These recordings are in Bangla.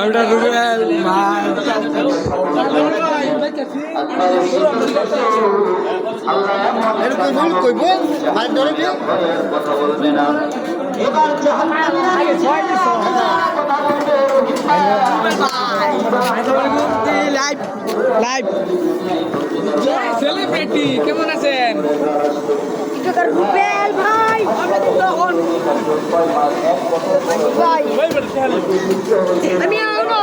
ওটা রুবেল ভাই। লাইভ লাইভ সেলিব্রিটি কেমন আছেন? রুবেল ভাই। ভাই। আমি আমরা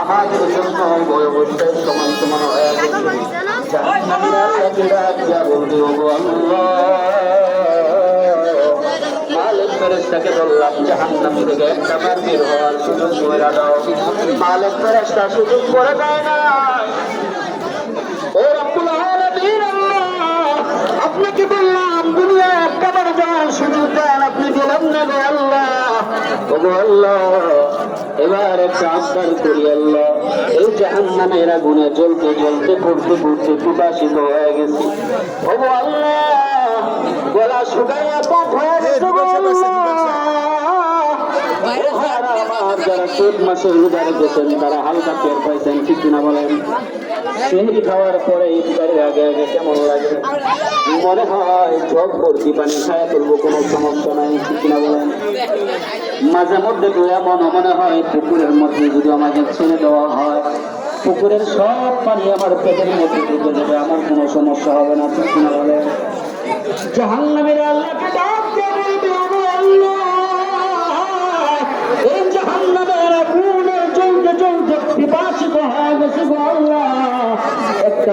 আমাদের জন্য বয়োবস্থায় সমান সমান হয়ে গেছে ফেরেস্তাকে বললাম থেকে একটা বার বের হওয়ার সুযোগ করে দাও। মালিক সুযোগ করে দেয় না। আপনাকে বললাম দুনিয়া একটা যাওয়ার সুযোগ দেন? আপনি না গো আল্লাহ। আল্লাহ, এবার একটা করি আল্লাহ। এই জ্বলতে জ্বলতে পড়তে পড়তে পিপাসিত হয়ে গেছি। আল্লাহ, গলা শুকাইয়া চোদ্দ মাসের রোজা রেখেছেন তারা হালকা টের পাইছেন ঠিক কিনা বলেন? সেহরি খাওয়ার পরে ইফতারের আগে আগে কেমন লাগে? মনে হয় চোখ ভর্তি পানি খায়া তুলবো কোনো সমস্যা নাই ঠিক কিনা বলেন? মাঝে মধ্যে তো এমন মনে হয় পুকুরের মধ্যে যদি আমাকে ছেড়ে দেওয়া হয়। পুকুরের সব পানি আমার পেটের মধ্যে ঢুকে যাবে আমার কোনো সমস্যা হবে না ঠিক কিনা বলেন? জাহান্নামের আল্লাহকে আল্লাহ, আগুনে জ্বলতে জ্বলতে পিপাসিত হয়ে গেছে গো আল্লাহ। একটা